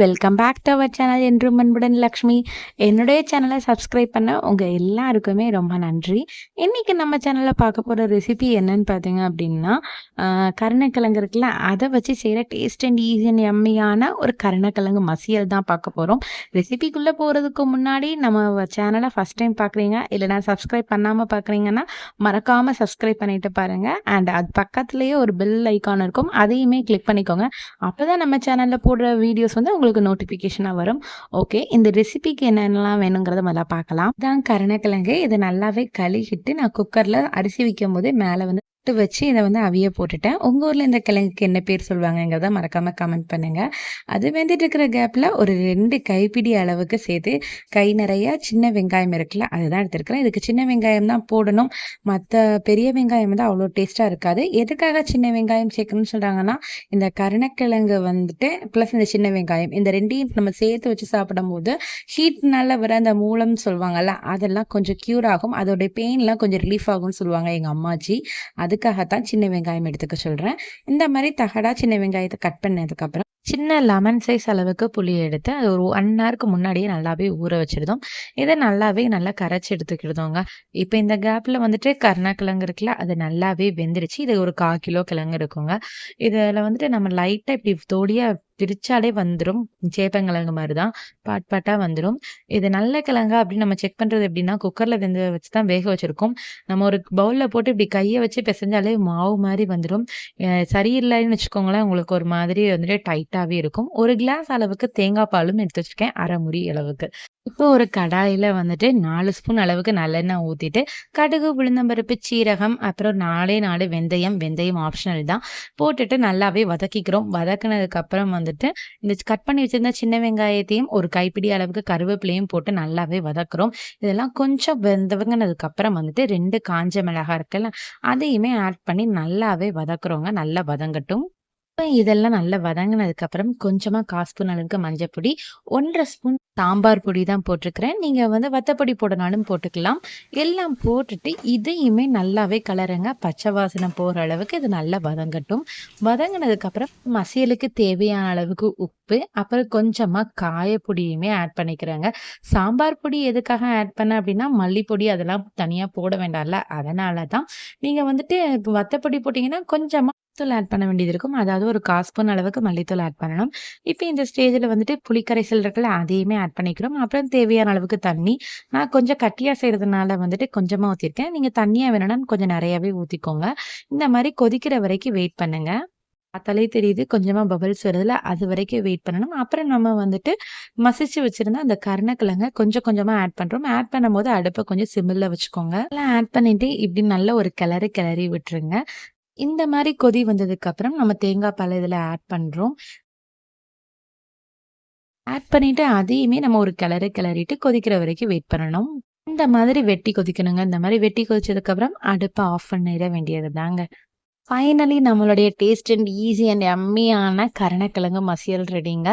Welcome back to our channel என்றும் அன்புடன் லக்ஷ்மி. என்னுடைய சேனலை சப்ஸ்கிரைப் பண்ண உங்கள் எல்லாருக்குமே ரொம்ப நன்றி. இன்றைக்கி நம்ம சேனலில் பார்க்க போகிற ரெசிபி என்னன்னு பார்த்தீங்க அப்படின்னா கருணக்கிழங்கு கருணைக்கிழங்கு இருக்குல்ல அதை வச்சு செய்கிற டேஸ்ட் அண்ட் ஈஸி அண்ட் எம்மியான ஒரு கருணைக்கிழங்கு மசியல் தான் பார்க்க போகிறோம் ரெசிபிக்குள்ளே போகிறதுக்கு முன்னாடி நம்ம சேனலை ஃபஸ்ட் டைம் பார்க்குறீங்க இல்லைனா சப்ஸ்கிரைப் பண்ணாமல் பார்க்குறீங்கன்னா மறக்காமல் சப்ஸ்கிரைப் பண்ணிட்டு பாருங்கள் அண்ட் அது பக்கத்துலேயே ஒரு பெல் ஐக்கான் இருக்கும் அதையுமே கிளிக் பண்ணிக்கோங்க. அப்போ தான் நம்ம சேனலில் போடுற வீடியோஸ் வந்து உங்களுக்கு நோட்டிஃபிகேஷனாக வரும். ஓகே இந்த ரெசிபிக்கு என்னென்னலாம் வேணுங்கிறத முதல்ல பார்க்கலாம். இதான் கருணக்கிழங்கு. இதை நல்லாவே கழுகிட்டு நான் குக்கரில் அரிசி வைக்கும் போது மேலே வந்து போட்டு வச்சு இதை வந்து அவிய போட்டுட்டேன். உங்கள் ஊரில் இந்த கிழங்குக்கு என்ன பேர் சொல்லுவாங்கங்கிறத மறக்காமல் கமெண்ட் பண்ணுங்கள் அது வெந்துட்டு இருக்கிற கேப்பில் ஒரு ரெண்டு கைப்பிடி அளவுக்கு சேர்த்து கை நிறையா சின்ன வெங்காயம் இருக்குல்ல அதுதான் எடுத்துருக்கிறேன். இதுக்கு சின்ன வெங்காயம் தான் போடணும். மற்ற பெரிய வெங்காயம் வந்து அவ்வளோ டேஸ்ட்டாக இருக்காது. எதுக்காக சின்ன வெங்காயம் சேர்க்கணும்னு சொல்கிறாங்கன்னா இந்த கருணக்கிழங்கு வந்துட்டு ப்ளஸ் இந்த சின்ன வெங்காயம் இந்த ரெண்டையும் நம்ம சேர்த்து வச்சு சாப்பிடும்போது ஹீட்னால வர அந்த மூலம் சொல்லுவாங்கல்ல அதெல்லாம் கொஞ்சம் க்யூர் ஆகும். அதோடைய பெயின்லாம் கொஞ்சம் ரிலீஃப் ஆகும்னு சொல்லுவாங்க எங்கள் அம்மாச்சி. அதுக்காகத்தான் சின்ன வெங்காயம் எடுத்துக்க சொல்கிறேன் இந்த மாதிரி தகடா சின்ன வெங்காயத்தை கட் பண்ணதுக்கப்புறம் சின்ன லெமன் சைஸ் அளவுக்கு புளி எடுத்து அது ஒரு ஒன் ஹவருக்கு முன்னாடியே நல்லாவே ஊற வச்சிருந்தோம் இதை நல்லாவே நல்லா கரைச்சி எடுத்துக்கிடுதோங்க இப்போ இந்த கேப்பில் வந்துட்டு கருணக்கிழங்கு இருக்குல்ல அது நல்லாவே வெந்துருச்சு. இது ஒரு கால் கிலோ கிழங்கு இருக்குங்க. இதில் வந்துட்டு நம்ம லைட்டாக இப்படி தோடியாக பிரிச்சாலே வந்துடும் சேப்பங்கிழங்கு மாதிரி தான் பாட் பாட்டாக வந்துடும் இது நல்ல கிழங்கா அப்படின்னு நம்ம செக் பண்ணுறது எப்படின்னா குக்கரில் வெந்து வச்சு தான் வேக வச்சுருக்கோம். நம்ம ஒரு பவுலில் போட்டு இப்படி கையை வச்சு பிசைஞ்சாலே மாவு மாதிரி வந்துடும் சரியில்லைன்னு வச்சுக்கோங்களேன் உங்களுக்கு ஒரு மாதிரி வந்துட்டு டைட்டாகவே இருக்கும். ஒரு கிளாஸ் அளவுக்கு தேங்காய் பாலும் எடுத்து வச்சுருக்கேன் அரை முடி அளவுக்கு. இப்போ ஒரு கடாயில் வந்துட்டு நாலு ஸ்பூன் அளவுக்கு நல்லெண்ணெய் ஊற்றிட்டு கடுகு உளுந்தம்பருப்பு சீரகம் அப்புறம் நாலே நாலு வெந்தயம். வெந்தயம் ஆப்ஷனல் தான். போட்டுட்டு நல்லாவே வதக்கிக்கிறோம். வதக்குனதுக்கு அப்புறம் வந்துட்டு இந்த கட் பண்ணி வச்சிருந்த சின்ன வெங்காயத்தையும் ஒரு கைப்பிடி அளவுக்கு கருவேப்பிலையும் போட்டு நல்லாவே வதக்குறோம். இதெல்லாம் கொஞ்சம் வெந்தவங்கினதுக்கு அப்புறம் வந்துட்டு ரெண்டு காஞ்ச மிளகாய் இருக்குல்ல அதையுமே ஆட் பண்ணி நல்லாவே வதக்குறோங்க. நல்லா வதங்கட்டும். இப்போ இதெல்லாம் நல்லா வதங்கினதுக்கப்புறம் கொஞ்சமாக காஸ்பூன் அளவுக்கு மஞ்சள் பொடி ஒன்றரை ஸ்பூன் சாம்பார் பொடி தான் போட்டிருக்கிறேன் நீங்கள் வந்து வத்தப்பொடி போடனாலும் போட்டுக்கலாம். எல்லாம் போட்டுட்டு இதையுமே நல்லாவே கலருங்க. பச்சை வாசனை போகிற அளவுக்கு இது நல்லா வதங்கட்டும். வதங்கினதுக்கப்புறம் மசியலுக்கு தேவையான அளவுக்கு உப்பு அப்புறம் கொஞ்சமாக காயப்பொடியுமே ஆட் பண்ணிக்கிறாங்க. சாம்பார் பொடி எதுக்காக ஆட் பண்ண அப்படின்னா மல்லிப்பொடி அதெல்லாம் தனியாக போட வேண்டாம்ல. அதனால தான். நீங்கள் வந்துட்டு இப்போ வத்தப்பொடி போட்டிங்கன்னா கொஞ்சமாக தூள் ஆட் பண்ண வேண்டியது இருக்கும். அதாவது ஒரு கால் ஸ்பூன் அளவுக்கு மல்லித்தூள் ஆட் பண்ணணும். இப்போ இந்த ஸ்டேஜில் வந்துட்டு புளிக்கரைசல் இருக்குல்ல அதையுமே ஆட் பண்ணிக்கிறோம். அப்புறம் தேவையான அளவுக்கு தண்ணி. நான் கொஞ்சம் கட்டியாக செய்கிறதுனால வந்துட்டு கொஞ்சமாக ஊற்றிருக்கேன் நீங்கள் தண்ணியாக வேணும்னா கொஞ்சம் நிறையாவே ஊற்றிக்கோங்க இந்த மாதிரி கொதிக்கிற வரைக்கும் வெயிட் பண்ணுங்க. பார்த்தாலே தெரியுது கொஞ்சமாக பபிள்ஸ் வருதுல அது வரைக்கும் வெயிட் பண்ணணும். அப்புறம் நம்ம வந்துட்டு மசிச்சு வச்சுருந்தா அந்த கருணக்கிழங்க கொஞ்சம் கொஞ்சமாக ஆட் பண்ணுறோம் ஆட் பண்ணும்போது அடுப்பை கொஞ்சம் சிம்மில் வச்சுக்கோங்க. எல்லாம் ஆட் பண்ணிட்டு இப்படி நல்ல ஒரு கிளறி கிளறி விட்டுருங்க. இந்த மாதிரி கொதி வந்ததுக்கு அப்புறம் நம்ம தேங்காய் பால் இதில் ஆட் பண்ணுறோம் ஆட் பண்ணிட்டு அதையுமே நம்ம ஒரு கிளறு கிளறிட்டு கொதிக்கிற வரைக்கும் வெயிட் பண்ணணும். இந்த மாதிரி வெட்டி கொதிக்கணுங்க. இந்த மாதிரி வெட்டி கொதிச்சதுக்கு அப்புறம் அடுப்பை ஆஃப் பண்ணிட வேண்டியது தாங்க ஃபைனலி நம்மளுடைய டேஸ்ட் அண்ட் ஈஸி அண்ட் எம்மியான கருணக்கிழங்கு மசியல் ரெடிங்க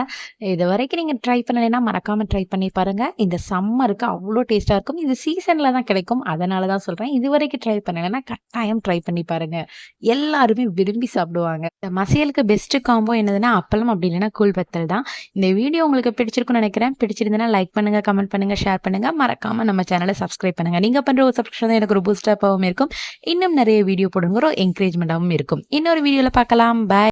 இது வரைக்கும் நீங்கள் ட்ரை பண்ணலைன்னா மறக்காமல் ட்ரை பண்ணி பாருங்கள் இந்த சம்மருக்கு அவ்வளோ டேஸ்ட்டாக இருக்கும். இது சீசனில் தான் கிடைக்கும். அதனால தான் சொல்கிறேன் இது வரைக்கும் ட்ரை பண்ணலைன்னா கட்டாயம் ட்ரை பண்ணி பாருங்கள் எல்லாருமே விரும்பி சாப்பிடுவாங்க. இந்த மசியலுக்கு பெஸ்ட்டு காம்போ என்னதுன்னா அப்பளம் அப்படி இல்லைன்னா கூழ் வத்தல் தான். இந்த வீடியோ உங்களுக்கு பிடிச்சிருக்கும்னு நினைக்கிறேன். பிடிச்சிருந்தனா லைக் பண்ணுங்கள் கமெண்ட் பண்ணுங்கள் ஷேர் பண்ணுங்கள் மறக்காமல் நம்ம சேனலை சப்ஸ்கிரைப் பண்ணுங்கள் நீங்கள் பண்ணுற ஒரு சப்ஸ்கிரிப்ஷன் தான் எனக்கு ஒரு பூஸ்டப்பாகவும் இருக்கும். இன்னும் நிறைய வீடியோ போடுங்க ஒரு என்கரேஜ்மெண்ட்டாகவும் இருக்கும். இன்னொரு வீடியோவில் பார்க்கலாம். பாய்